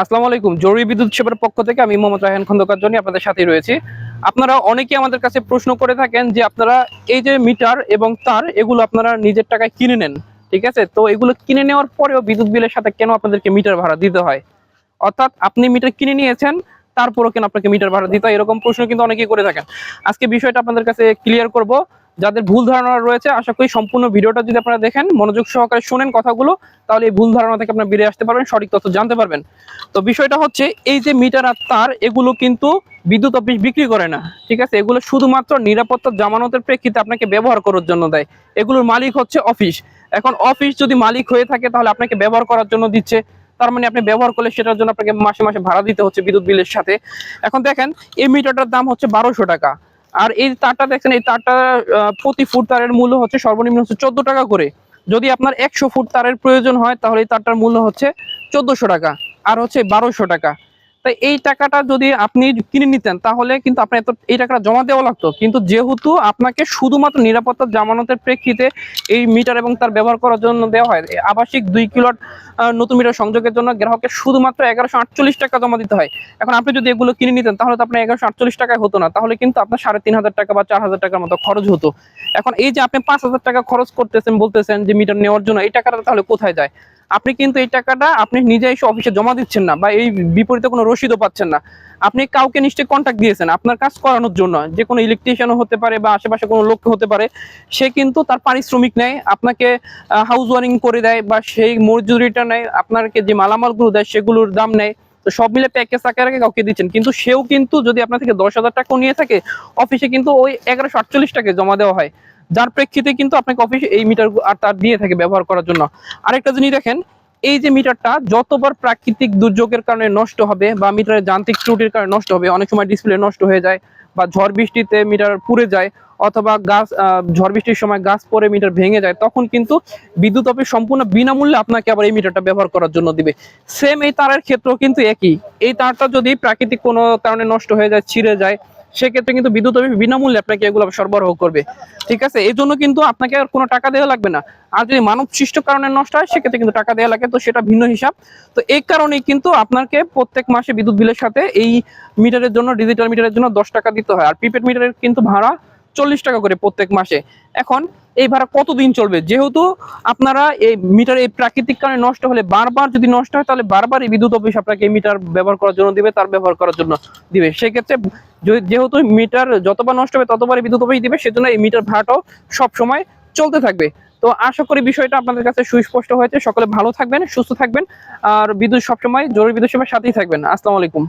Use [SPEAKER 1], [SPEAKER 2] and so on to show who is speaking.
[SPEAKER 1] আসসালামু আলাইকুম। জরুরি বিদ্যুৎ সেবার পক্ষ থেকে আমি মোহাম্মদ রায়হান খন্দকার জন্য আপনাদের সাথেই রয়েছি। আপনারা অনেকেই আমাদের কাছে প্রশ্ন করে থাকেন যে আপনারা এই যে মিটার এবং তার, এগুলো আপনারা নিজের টাকায় কিনে নেন, ঠিক আছে? তো এগুলো কিনে নেওয়ার পরেও বিদ্যুৎ বিলের সাথে কেন আপনাদেরকে মিটার ভাড়া দিতে হয়? অর্থাৎ আপনি মিটার কিনে নিয়েছেন, তারপরও কেন আপনাকে মিটার ভাড়া দিতে হয়? এরকম প্রশ্ন কিন্তু অনেকেই করে থাকেন। আজকে বিষয়টা আপনাদের কাছে ক্লিয়ার করব। যাদের ভুল ধারণা রয়েছে, আশা করি সম্পূর্ণ ভিডিওটা যদি আপনারা দেখেন, মনোযোগ সহকারে শোনেন কথাগুলো, তাহলে এই ভুল ধারণা থেকে আপনারা বেরিয়ে আসতে পারবেন, সঠিক তথ্য জানতে পারবেন। তো বিষয়টা হচ্ছে, এই যে মিটার আর তার, এগুলো কিন্তু বিদ্যুৎ অফিস বিক্রি করে না, ঠিক আছে? এগুলো শুধুমাত্র নিরাপত্তা জামানতের প্রেক্ষিতে আপনাকে ব্যবহার করার জন্য দেয়। এগুলোর মালিক হচ্ছে অফিস। এখন অফিস যদি মালিক হয়ে থাকে, তাহলে আপনাকে ব্যবহার করার জন্য দিচ্ছে। তার মানে আপনি ব্যবহার করলে সেটার জন্য আপনাকে মাসে মাসে ভাড়া দিতে হচ্ছে বিদ্যুৎ বিলের সাথে। এখন দেখেন, এই মিটারটার দাম হচ্ছে বারোশো টাকা। আর এই তারটা দেখছেন এই তারটা প্রতি ফুট তারের মূল্য হচ্ছে সর্বনিম্ন হচ্ছে চোদ্দ টাকা করে। যদি আপনার একশো ফুট তারের প্রয়োজন হয়, তাহলে এই তারটার মূল্য হচ্ছে চোদ্দোশো টাকা, আর হচ্ছে বারোশো টাকা। তাই এই টাকাটা যদি আপনি কিনে নিতেন, তাহলে কিন্তু আপনার এত, এই টাকাটা জমা দেওয়া লাগতো। কিন্তু যেহেতু আপনাকে শুধুমাত্র নিরাপত্তা জামানতের প্রেক্ষিতে এই মিটার এবং তার ব্যবহার করার জন্য দেওয়া হয় আবাসিক দুই কিলোট নতুন মিটার সংযোগের জন্য গ্রাহকের শুধুমাত্র এগারোশো আটচল্লিশ টাকা জমা দিতে হয়। এখন আপনি যদি এগুলো কিনে নিতেন, তাহলে তো আপনার এগারোশো আটচল্লিশ টাকায় হতো না। তাহলে কিন্তু আপনার সাড়ে তিন হাজার টাকা বা চার হাজার টাকার মতো খরচ হতো। এখন এই যে আপনি পাঁচ হাজার টাকা খরচ করতেছেন, বলতেছেন যে মিটার নেওয়ার জন্য, এই টাকাটা তাহলে কোথায় যায়? আপনি কিন্তু এই টাকাটা আপনি নিজে এসে অফিসে জমা দিচ্ছেন না বা এই বিপরীতে কোনো রসিদও পাচ্ছেন না। আপনি কাউকে নিশ্চয়ই কন্ট্যাক্ট দিয়েছেন। আপনার কাজ করানোর জন্য, যে কোনো ইলেকট্রিশিয়ানও হতে পারে বা আশেপাশে কোনো লোক হতে পারে, সে কিন্তু তার পারিশ্রমিক নেয়, আপনাকে হাউস ওয়ারিং করে দেয় বা সেই মজুরিটা নেয়, আপনাকে যে মালামালগুলো দেয় সেগুলোর দাম নেয়। তো সব মিলে প্যাকেজ আকারে কাউকে দিচ্ছেন। কিন্তু সেও কিন্তু যদি আপনার থেকে দশ হাজার টাকা নিয়ে থাকে অফিসে কিন্তু ওই এগারোশো আটচল্লিশ টাকা জমা দেওয়া হয়। যার প্রেক্ষিতে কিন্তু আপনাকে অফিসে এই মিটার আর তার দিয়ে থাকে ব্যবহার করার জন্য। আরেকটা জিনিস দেখেন, এই যে মিটারটা যতবার প্রাকৃতিক দুর্যোগের কারণে নষ্ট হবে বা মিটারের যান্ত্রিক ত্রুটির কারণে নষ্ট হবে, অনেক সময় ডিসপ্লে নষ্ট হয়ে যায় বা ঝড় বৃষ্টিতে মিটার পুড়ে যায় অথবা গাছ ঝড় বৃষ্টির সময় গাছ পরে মিটার ভেঙে যায়, তখন কিন্তু বিদ্যুৎ অফিস সম্পূর্ণ বিনামূল্যে আপনাকে আবার এই মিটারটা ব্যবহার করার জন্য দিবে। সেম এই তারের ক্ষেত্রেও কিন্তু একই। এই তারটা যদি প্রাকৃতিক কোনো কারণে নষ্ট হয়ে যায়, ছিঁড়ে যায় সেক্ষেত্রে কিন্তু বিদ্যুৎ অফিস বিনামূল্যে আপনাকে এগুলো সরবরাহ করবে। ঠিক আছে? এই জন্য কিন্তু আপনাকে আর কোনো টাকা দেওয়া লাগবে না। আর যদি মানব সৃষ্ট কারণে নষ্ট হয়, সেক্ষেত্রে কিন্তু টাকা দেওয়া লাগে। তো সেটা ভিন্ন হিসাব। তো এই কারণেই কিন্তু আপনাকে প্রত্যেক মাসে বিদ্যুৎ বিলের সাথে এই মিটারের জন্য, ডিজিটাল মিটারের জন্য দশ টাকা দিতে হয়। আর প্রিপেড মিটারের কিন্তু ভাড়া চল্লিশ টাকা করে প্রত্যেক মাসে। এখন এই ভাড়া কতদিন চলবে? যেহেতু আপনারা এই মিটার এই প্রাকৃতিক কারণে নষ্ট হলে বারবার যদি নষ্ট হয়, তাহলে বারবার এই বিদ্যুৎ অফিস আপনাকে এই মিটার ব্যবহার করার জন্য দিবে, তার ব্যবহার করার জন্য দিবে। সেক্ষেত্রে যেহেতু মিটার যতবার নষ্ট হবে ততবার এই বিদ্যুৎ অফিস দিবে, সেজন্য এই মিটার ভাড়াটাও সব সময় চলতে থাকবে। তো আশা করি বিষয়টা আপনাদের কাছে সুস্পষ্ট হয়েছে। সকলে ভালো থাকবেন, সুস্থ থাকবেন, আর বিদ্যুৎ সবসময় জরুরি বিদ্যুৎ সেবার সাথেই থাকবেন। আসসালামু আলাইকুম।